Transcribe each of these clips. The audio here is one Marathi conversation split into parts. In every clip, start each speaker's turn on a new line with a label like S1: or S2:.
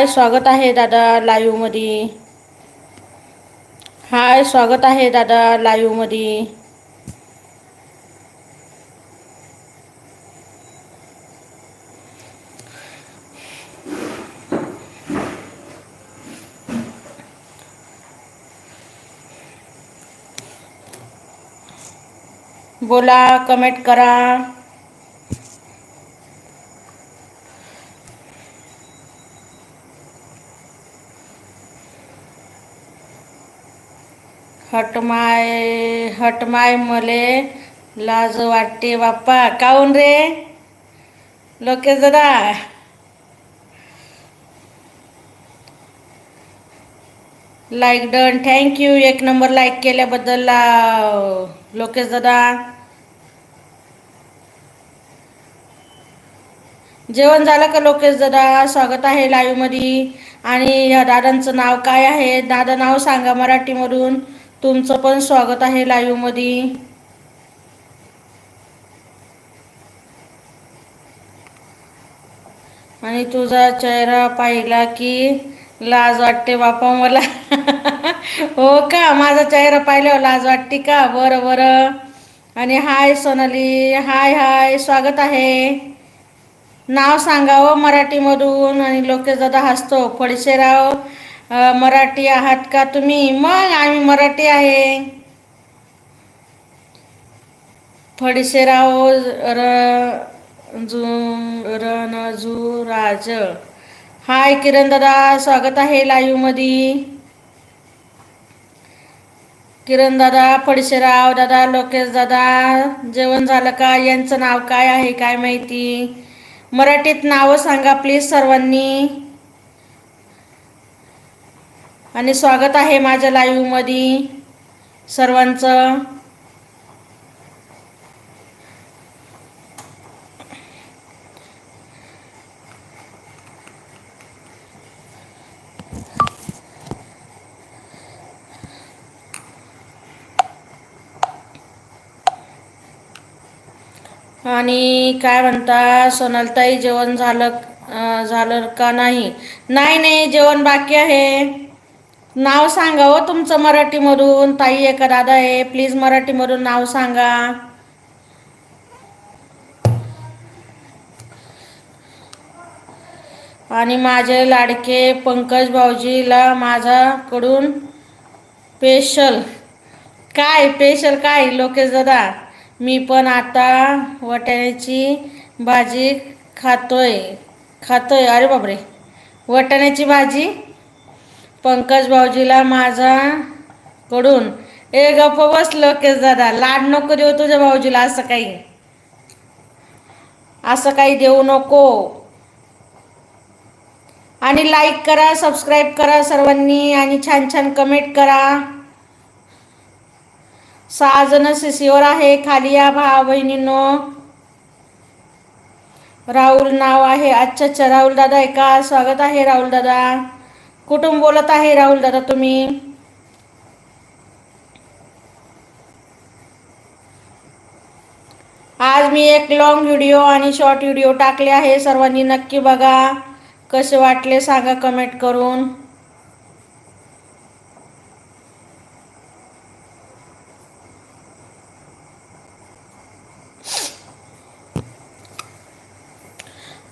S1: हाय स्वागत आहे दादा लाईव्हमध्ये. हाय स्वागत आहे दादा लाईव्हमध्ये. बोला कमेंट करा. हटमाय हटमाय मले लाज वाटते बाप्पा. काऊन रे? लोकेश दादा लाईक डन थँक्यू एक नंबर लाईक केल्याबद्दल ला- लोकेश दादा जेवण झालं का लोकेश दादा स्वागत आहे लाईव्हमध्ये आणि या दादांचं नाव काय आहे? दादा नाव सांगा मराठीमधून. तुमचं पण स्वागत आहे लाईव्हमध्ये आणि तुझा चेहरा पाहिला की लाज वाटते बापा मला. हो का? माझा चेहरा पाहिल्यावर लाज वाटते का? बरं बरं. आणि हाय सोनाली. हाय हाय. स्वागत आहे. नाव सांगावं मराठीमधून आणि लोकेश दादा हसतो. फडशेराव मराठी आहात का तुम्ही? मग आम्ही मराठी आहे. फडशेराव र रणजू राज. हाय किरण दादा स्वागत आहे लाईव्हमध्ये किरण दादा फडशेराव दादा लोकेश दादा जेवण झालं का? यांचं नाव काय आहे काय माहिती? मराठीत नावं सांगा प्लीज सर्वांनी. आणि स्वागत आहे माझ्या लाईव्हमध्ये सर्वांचं. आणि काय म्हणता सोनलताई जेवण झालं झालं का नाही? नाही नाही जेवण बाकी आहे. नाव सांगा हो तुमचं मराठीमधून. ताई एका दादा आहे. प्लीज मराठीमधून नाव सांगा. आणि माझे लाडके पंकज भाऊजीला माझ्याकडून स्पेशल काय? स्पेशल काय? लोकेश दादा मी पण आता वाटाण्याची भाजी खातोय. खातोय. अरे बापरे. वटाण्याची भाजी? पंकज भाऊजीला माझ्याकडून ए गप्प बस लोकेश दादा लाड नको देऊ तुझ्या भाऊजीला असं काही. असं काही देऊ नको. आणि लाईक करा सबस्क्राईब करा सर्वांनी आणि छान छान कमेंट करा. सहा जण शिसीवर आहे खाली या भावा बहिणींनो. राहुल नाव आहे अच्छा अच्छा राहुल दादा एका स्वागत आहे राहुल दादा. कुठून बोलत आहे राहुल दादा तुम्ही? आज मी एक लॉंग व्हिडिओ आणि शॉर्ट व्हिडिओ टाकले आहे. सर्वांनी नक्की बघा. कसे वाटले सांगा कमेंट करून.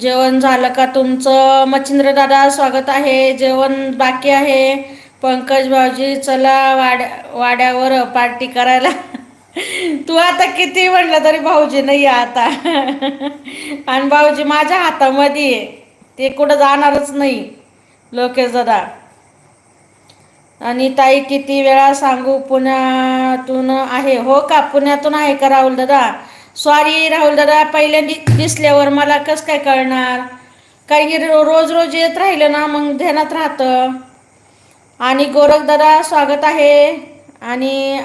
S1: जेवण झालं का तुमचं? मच्छिंद्र दादा स्वागत आहे. जेवण बाकी आहे. पंकज भाऊजी चला वाड्या वाड्यावर पार्टी करायला. तू आता किती म्हणलं तरी भाऊजी नाही आहे आता. आणि भाऊजी माझ्या हातामध्ये आहे. ते कुठं जाणारच नाही. लोकेश दादा. आणि ताई किती वेळा सांगू पुण्यातून आहे. हो का? पुण्यातून आहे का राहुल दादा? सॉरी राहुल दादा पहिल्यांदा दिसल्यावर मला कसं काय कळणार? कारण की रो- रोज रोज येत राहिलं ना मग ध्यानात राहतं. आणि गोरख दादा स्वागत आहे. आणि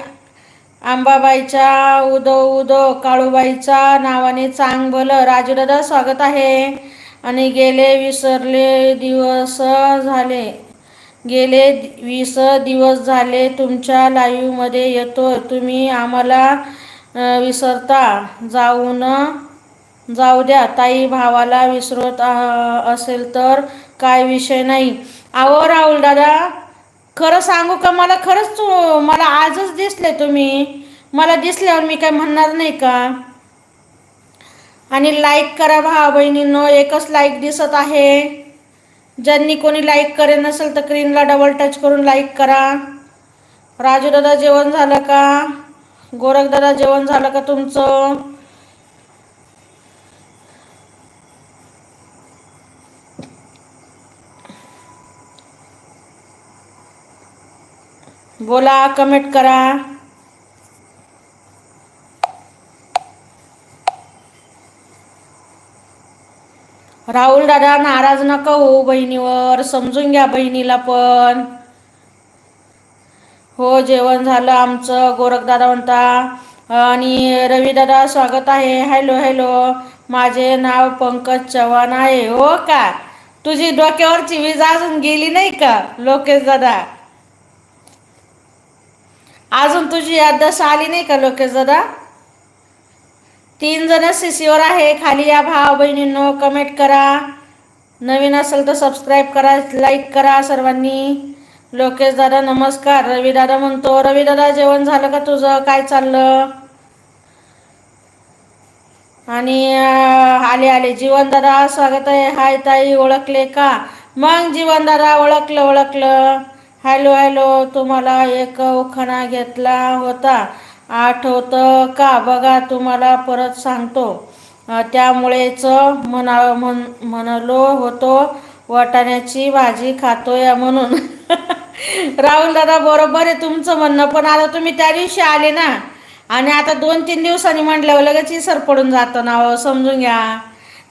S1: अंबाबाईच्या उदो उदो काळूबाईच्या नावाने चांग भलं राजू दादा स्वागत आहे. आणि गेले विसरले दिवस झाले. गेले वीस दिवस झाले तुमच्या लाईव्हमध्ये येतो तुम्ही आम्हाला विसरता. जाऊन जाऊ द्या. ताई भावाला विसरत असेल तर काय विषय नाही. अहो राहुल दादा खरं सांगू का? मला खरंच तू मला आजच दिसले तुम्ही. मला दिसल्यावर मी काय म्हणणार नाही का? आणि लाईक करा भावा बहिणींनो एकच लाईक दिसत आहे. ज्यांनी कोणी लाईक करेल नसेल तर स्क्रीनला डबल टच करून लाईक करा. राजू दादा जेवण झालं का? गोरख दादा जेवण झालं का तुमचं? बोला कमेंट करा. राहुल दादा नाराज नका हो बहिणीवर समजून घ्या बहिणीला पण. हो जेवण झालं आमचं. गोरखदादा म्हणता आणि रवीदादा स्वागत आहे. Hello hello. माझे नाव पंकज चव्हाण आहे. हो का? तुझी डोक्यावरची वीज अजून गेली नाही का लोकेश दादा? अजून तुझी याददास्त आली नाही का लोकेश दादा? तीन जण सीसीवर आहे. खाली या भाव बहिणींनो कमेंट करा. नवीन असेल तर सबस्क्राईब करा लाईक करा सर्वांनी. लोकेश दादा नमस्कार. रवी दादा म्हणतो रवी दादा जेवण झालं का तुझं? काय चाललं? आणि आले आले. जीवन दादा स्वागत आहे. हाय ताई ओळखले का? मग जीवन दादा ओळखलं ओळखलं. Hello hello. तुम्हाला एक उखाणा घेतला होता. आठवतं का? बघा तुम्हाला परत सांगतो. त्यामुळेच म्हणा म्हण म्हणलो होतो. वाटाण्याची भाजी खातोय म्हणून. राहुल दादा बरोबर आहे तुमचं म्हणणं पण आता तुम्ही त्या दिवशी आले ना आणि आता दोन तीन दिवसांनी म्हटल्यावर लगेच इसर पडून जातं ना हो, समजून घ्या.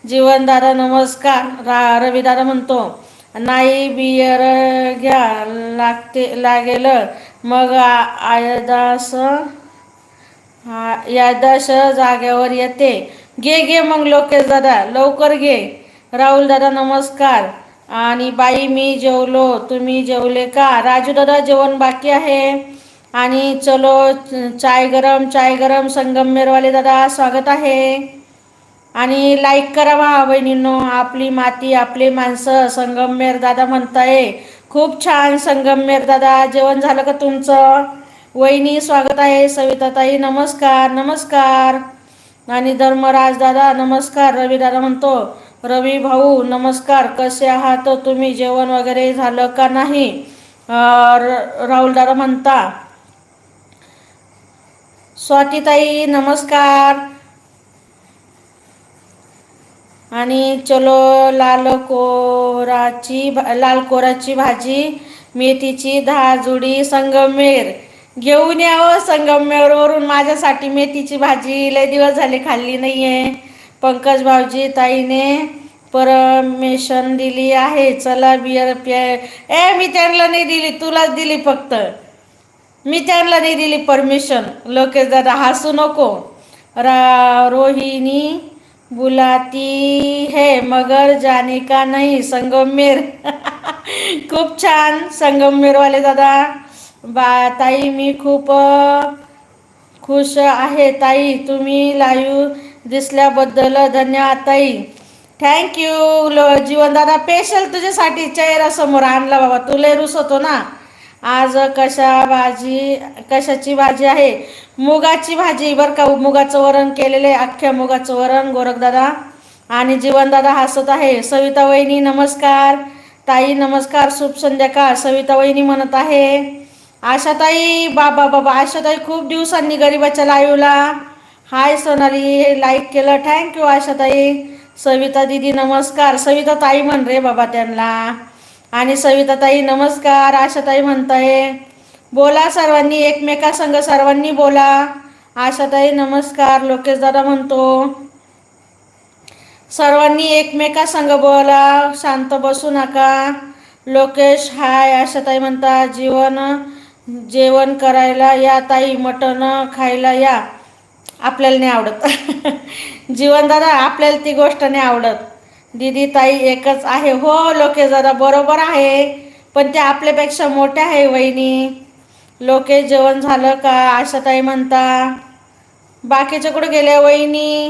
S1: जीवन दादा नमस्कार. रा रवी दादा म्हणतो नाही बियर घ्या लागते लागेल. मग आयदास यादाश जागेवर येते. घे घे मग लोकेश दादा लवकर घे. राहुल दादा नमस्कार. आणि बाई मी जेवलो. तुम्ही जेवले का? राजू दादा जेवण बाकी आहे. आणि चलो चाय गरम चाय गरम संगमेरवाले दादा स्वागत आहे. आणि लाईक करा भावा बहिणींनो आपली माती आपली माणसं संगमेर दादा म्हणताय. खूप छान संगमेर दादा जेवण झालं का तुमचं? वहिनी स्वागत आहे. सविताताई नमस्कार नमस्कार. आणि धर्मराज दादा नमस्कार रवी दादा म्हणतो. रवी भाऊ नमस्कार. कसे आहात? तुम्ही जेवण वगैरे झालं का नाही? राहुल दादा म्हणता. स्वातीताई नमस्कार. आणि चलो लाल कोराची भा- लाल कोराची भाजी मेथीची दहा जुडी संगमेर. घेऊन यावं हो संगमेरवरून. माझ्यासाठी मेथीची भाजी लय दिवस झाले खाल्ली नाहीये. पंकज भाऊजी ताईने परमिशन दिली आहे. चला बियर प्या ए मी त्यांना नाही दिली तुलाच दिली फक्त. मी त्यांना नाही दिली परमिशन. लोकेश दादा हसू नको. रा रोहिणी बुलाती है मगर जाने का नहीं संगमेर खूप छान संगमेरवाले दादा. बा ताई मी खूप खुश आहे. ताई तुम्ही लाईव्ह दिसल्याबद्दल धन्यवाद ताई. थँक्यू लो जीवनदादा स्पेशल तुझ्यासाठी चेहरा समोर आणला बाबा. तुला होतो ना? आज कशा भाजी कशाची भाजी आहे? मुगाची भाजी बरं का. मुगाचं वरण केलेलं आहे अख्ख्या मुगाचं वरण गोरखदादा आणि जीवनदादा हसत आहे. सविता वहिनी नमस्कार. ताई नमस्कार. शुभ संध्याकाळ. सविता वहिनी म्हणत आहे आशाताई बाबा बाबा. आशाताई खूप दिवसांनी गरीबाच्या लाईवला हाय सोनाली. हे लाईक केलं. थँक्यू आशाताई. सविता दिदी नमस्कार. सविता ताई म्हण रे बाबा त्यांना. आणि सविता ताई नमस्कार. आशाताई म्हणताय. बोला सर्वांनी. एकमेका संग सर्वांनी बोला. आशाताई नमस्कार. लोकेश दादा म्हणतो. सर्वांनी एकमेका संग बोला. शांत बसू नका. लोकेश हाय आशाताई म्हणता जीवन जेवण करायला या ताई. मटण खायला या. आपल्याला नाही आवडत. जीवनदादा आपल्याला ती गोष्ट नाही आवडत. दीदी ताई एकच आहे. हो लोके दादा बरोबर आहे पण ते आपल्यापेक्षा मोठ्या आहे वहिनी. लोके जेवण झालं का आशाताई म्हणता. बाकीचे कुठे गेले वहिनी?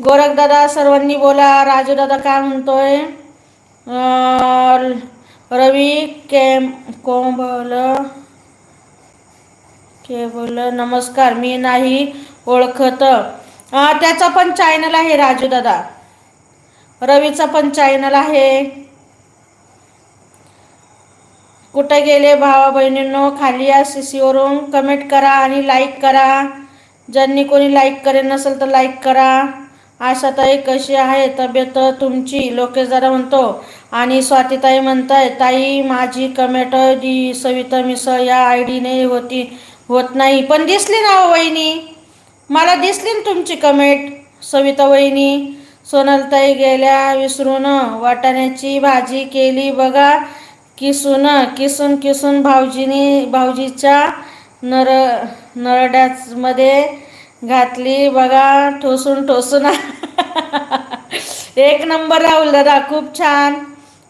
S1: गोरखदादा सर्वांनी बोला. राजू दादा काय म्हणतोय? रवी केम कोंबल. केबल नमस्कार मी नाही ओळखत. त्याचा पण चॅनल आहे राजू दादा. रवीचा पण चॅनल आहे. कुठे गेले भावा बहिणींनो खाली या सीसीवरून कमेंट करा आणि लाईक करा. ज्यांनी कोणी लाईक करेल नसेल तर लाईक करा. आशाताई कशी आहे? तब्येत तुमची? लोकेश दादा म्हणतो. आणि स्वातीताई म्हणताय ताई माझी कमेंट दी सविता मिसळ या आय डीने होती. होत नाही. पण दिसली ना हो वहिनी? मला दिसली ना तुमची कमेंट. सविता वहिनी सोनलताई गेल्या विसरून वाटाण्याची भाजी केली बघा. किसून किसून किसून भाऊजीनी भाऊजीच्या नर नरड्यामध्ये घातली बघा. ठोसून ठोसून. एक नंबर राहुल दादा खूप छान.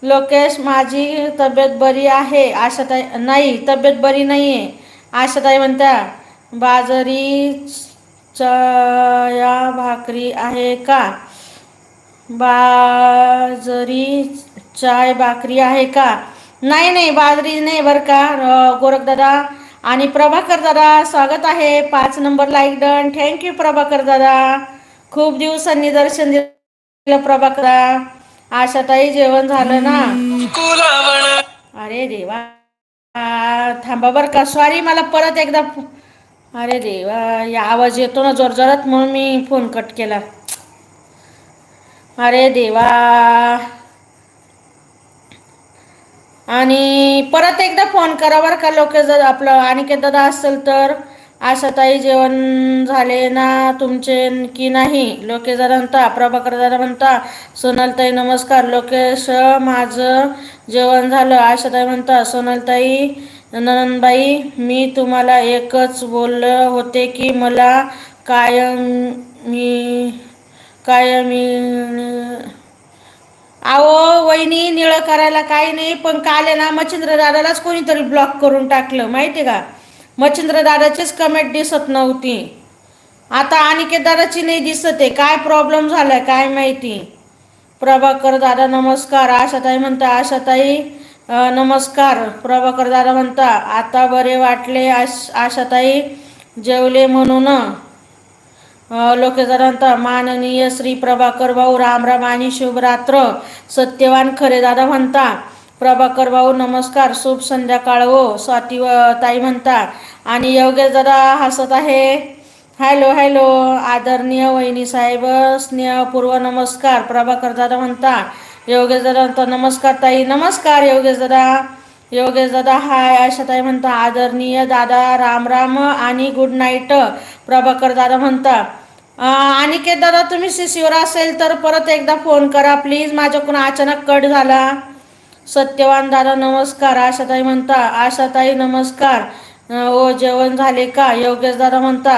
S1: लोकेश माझी तब्येत बरी आहे. आशाताई नाही तब्येत बरी नाही आहे आशाताई म्हणत्या बाजरी चया भाकरी आहे का? बाजरी चाय भाकरी आहे का? नाही नाही बाजरी नाही बरं का. अं, गोरख दादा आणि प्रभाकर दादा स्वागत आहे. पाच number like done. Thank you Prabhakar दादा. खूप दिवसांनी दर्शन दिलं प्रभाकर. आशाताई जेवण झालं ना? अरे देवा. थांबा बरं का. सॉरी मला परत एकदा अरे देवा या आवाज येतो ना जोरजोरात म्हणून मी फोन कट केला. अरे देवा. आणि परत एकदा फोन करा बरं का लोक जर आपलं अनिकेत दादा असेल तर. आशाताई जेवण झाले ना तुमचे की नाही? लोकेश जरा म्हणता प्रभाकर दादा म्हणता सोनलताई नमस्कार. लोकेश माझं जेवण झालं. आशाताई म्हणता सोनलताई ननंदबाई मी तुम्हाला एकच बोललं होते की मला कायम मी कायमी अहो वहिनी निळं करायला काही नाही पण काल आहे ना मच्छिंद्र दादालाच कोणीतरी ब्लॉक करून टाकलं माहिती का? मच्छिंद्र दादाचीच कमेंट दिसत नव्हती. आता अनिकेतदाराची नाही दिसत. आहे काय प्रॉब्लेम झालाय? काय माहिती? प्रभाकर दादा नमस्कार. आशाताई म्हणता आशाताई नमस्कार. प्रभाकर दादा म्हणता आता बरे वाटले आश आशाताई? जेवले म्हणून? लोकेदारांत माननीय श्री प्रभाकर भाऊ रामराम आणि शुभरात्र. सत्यवान खरे दादा म्हणता प्रभाकर भाऊ नमस्कार शुभ संध्याकाळ हो स्वाती ताई म्हणता आणि योगेश दादा हसत आहे. हॅलो हॅलो आदरणीय वहिनी साहेब स्नेहपूर्व नमस्कार प्रभाकर दादा म्हणता योगेश दादा म्हणता नमस्कार ताई नमस्कार योगेश दादा. योगेश दादा हाय आशा ताई म्हणता आदरणीय दादा राम राम आणि गुड नाईट प्रभाकर दादा म्हणता आणि अनिकेत दादा तुम्ही शिशीवर असेल तर परत एकदा फोन करा प्लीज माझ्याकडून अचानक कट झाला. सत्यवान दादा नमस्कार. आशाताई म्हणता आशाताई नमस्कार. ओ जेवण झाले का? योगेश दादा म्हणता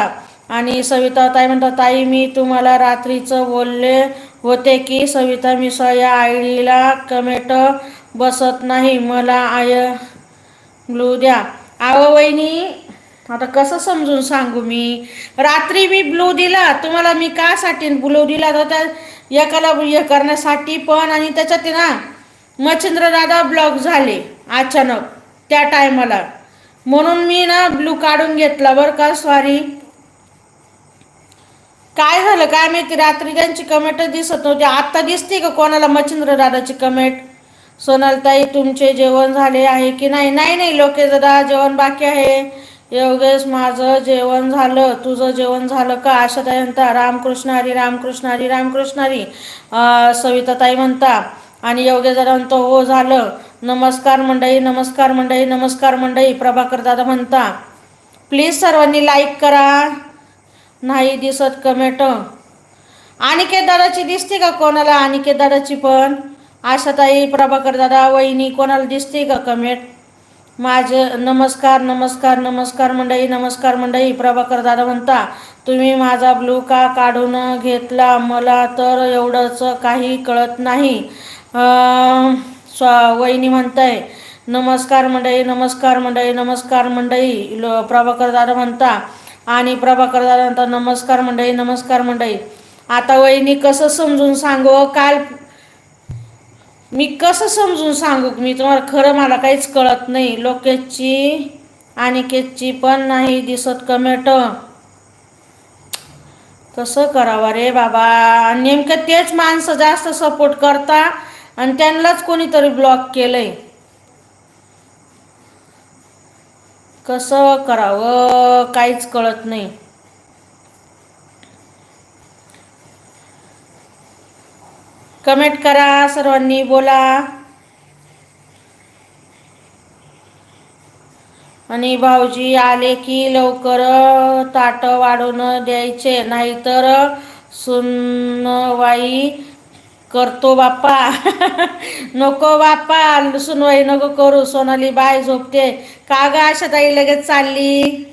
S1: आणि सविता ताई म्हणता ताई मी तुम्हाला रात्रीचं बोलले होते की सविता मिसळ या आयडीला कमेंट बसत नाही. मला आय ब्लू द्या. आव वहिनी आता कसं समजून सांगू मी? रात्री मी ब्लू दिला. तुम्हाला मी कासाठी ब्लू दिला तर त्या एकाला हे करण्यासाठी पण आणि त्याच्यात ना मच्छिंद्रदादा ब्लॉक झाले अचानक त्या टायमाला. म्हणून मी ना ब्लू काढून घेतला बरं का सॉरी काय झालं काय माहिती? रात्री त्यांची कमेंट दिसत नव्हती. आत्ता दिसते का कोणाला मच्छिंद्र दादाची कमेंट सोनालताई तुमचे जेवण झाले आहे की नाही? नाही नाही लोके दादा जेवण बाकी आहे. योगेश माझं जेवण झालं. तुझं जेवण झालं का? आशाताई म्हणता रामकृष्ण हरी रामकृष्ण हरी रामकृष्ण हरी. सविताताई म्हणता आणि योग्य जरा म्हणतो हो झालं नमस्कार मंडळी नमस्कार मंडळी नमस्कार मंडळी प्रभाकर दादा म्हणता. प्लीज सर्वांनी लाईक करा. नाही दिसत कमेंट अनिकेत दादाची दिसते का कोणाला? अनिकेत दादाची पण. आशाताई प्रभाकर दादा वहिनी कोणाला दिसते का कमेंट माझे नमस्कार नमस्कार नमस्कार मंडळी नमस्कार मंडळी प्रभाकर दादा म्हणता. तुम्ही माझा ब्लू का काढून घेतला? मला तर एवढंच काही कळत नाही. स्वा वहिनी म्हणताय नमस्कार मंडळी नमस्कार मंडळी नमस्कार मंडळी लो प्रभाकर दादा म्हणता आणि प्रभाकर दादा म्हणता नमस्कार मंडळी नमस्कार मंडळी. आता वहिनी कसं समजून सांगू हो? काल मी कसं समजून सांगू? मी तुम्हाला खरं मला काहीच कळत नाही. लोकेशची केची पण नाही दिसत कमेट. कसं करावं रे बाबा. नेमकं तेच माणसं जास्त सपोर्ट करता आणि त्यांनाच कोणीतरी ब्लॉक केलंय. कसं करावं काहीच कळत नाही. कमेंट करा सर्वांनी बोला. आणि भाऊजी आले की लवकर ताट वाढून द्यायचे नाहीतर सुनवाई करतो बाप्पा. नको बाप्पा सुनवाई नको करू सोनाली बाय झोपते. का ग आशाताई लगेच चालली?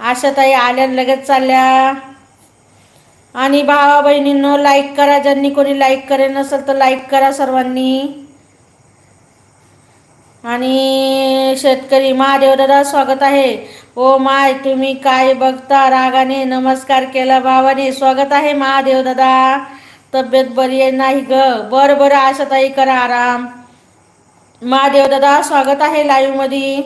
S1: आशाताई आल्या लगेच चालल्या. आणि भावा बहिणींनो लाईक करा. ज्यांनी कोणी लाईक करेल नसेल तर लाईक करा सर्वांनी. आणि शेतकरी महादेव दादा स्वागत आहे. ओ माय तुम्ही काय बघता? रागाने नमस्कार केला भावाने. स्वागत आहे महादेव दादा तब्येत बरी आहे नाही ग. बरं बरं आशाताई करा आराम. महादेव दादा स्वागत आहे लाईव्हमध्ये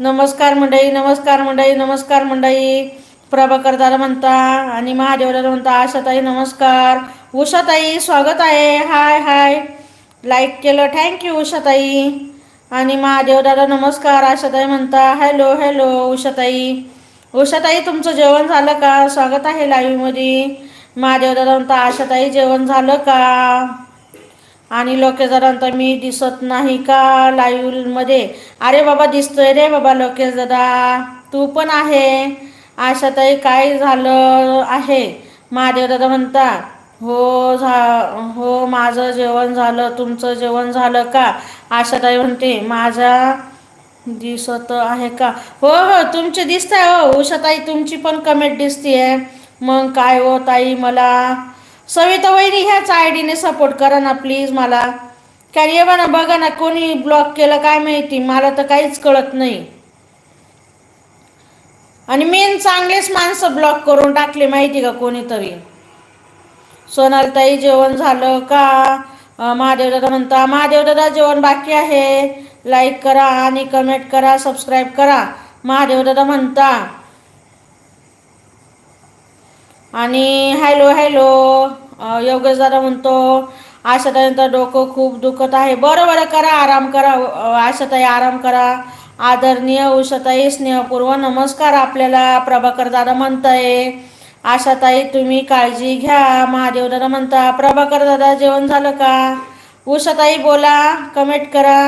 S1: नमस्कार मंडई नमस्कार मंडई नमस्कार मंडई प्रभाकर दादा म्हणता आणि महादेव दादा म्हणता आशाताई नमस्कार. उषाताई स्वागत आहे. Hi hi. लाईक केलं. थँक्यू उषाताई. आणि महादेव दादा नमस्कार. आशाताई म्हणता हॅलो हॅलो उषाताई. उषाताई तुमचं जेवण झालं का? स्वागत आहे लाईव्हमध्ये महादेव दादा म्हणता आशाताई जेवण झालं का? आणि लोकेश दादा म्हणता मी दिसत नाही का लाईव्हमध्ये अरे बाबा दिसतोय रे बाबा लोकेश दादा. तू पण आहे. आशाताई काय झालं आहे? महादेवदादा म्हणता हो झा हो माझं जेवण झालं. तुमचं जेवण झालं का? आशाताई म्हणते माझा दिसत आहे का? हो हो तुमचे दिसत आहे हो उषाताई तुमची पण कमेंट दिसते आहे मग काय हो ताई मला? सविता वहिनी ह्याच आय डीने सपोर्ट करा ना प्लीज मला. कारण ये ना बघा ना कोणी ब्लॉक केलं काय माहिती? मला तर काहीच कळत नाही. आणि मेन चांगलेच माणसं ब्लॉक करून टाकले माहिती का कोणीतरी? सोनालताई जेवण झालं का? महादेव दादा म्हणता महादेव दादा जेवण बाकी आहे. लाईक करा आणि कमेंट करा सबस्क्राईब करा. महादेव दादा म्हणता आणि हॅलो हॅलो. योगेश दादा म्हणतो आशाताईंचं डोकं खूप दुखत आहे. बरं बरं करा आराम करा. आशाताई आराम करा. आदरणीय उषाताई स्नेहपूर्व नमस्कार आपल्याला. प्रभाकर दादा म्हणताय आशाताई तुम्ही काळजी घ्या. महादेव दादा म्हणता प्रभाकर दादा जेवण झालं का? उषाताई बोला कमेंट करा.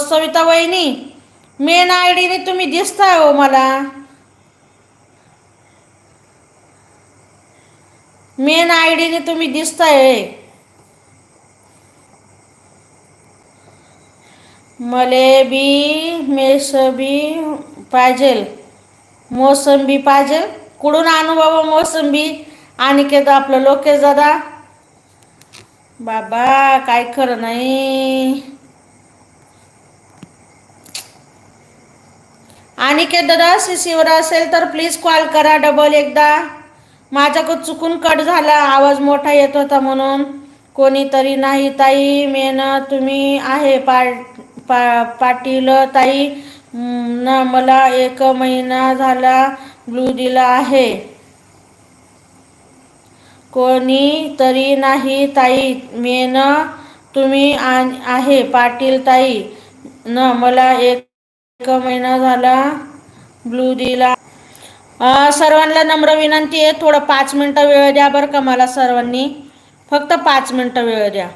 S1: सविता वहिनी मेन आय डीने तुम्ही दिसताय हो मला. मेन आय डीने तुम्ही दिसताय. मले बी मेसबी पाहिजेल. मोसंबी पाहिजे कुठून आणू बाबा मोसंबी आणि केलं आपलं लोकेश दादा. बाबा काय खरं नाही. आणि के दादा सीसीवर असेल तर प्लीज कॉल करा डबल एकदा. माझ्याकडं चुकून कट झाला. आवाज मोठा येत होता म्हणून. कोणीतरी नाही ताई मेन तुम्ही आहे पा पा पाटील ताई. ना मला एक महिना झाला ब्लू दिला आहे. कोणी तरी नाही ताई मेन तुम्ही आहे पाटील ताई. न मला एक महिना झाला ब्लू दिला सर्वांना नम्र विनंती आहे. थोडं पाच मिनटं वेळ द्या बरं का मला सर्वांनी. फक्त पाच मिनटं वेळ द्या.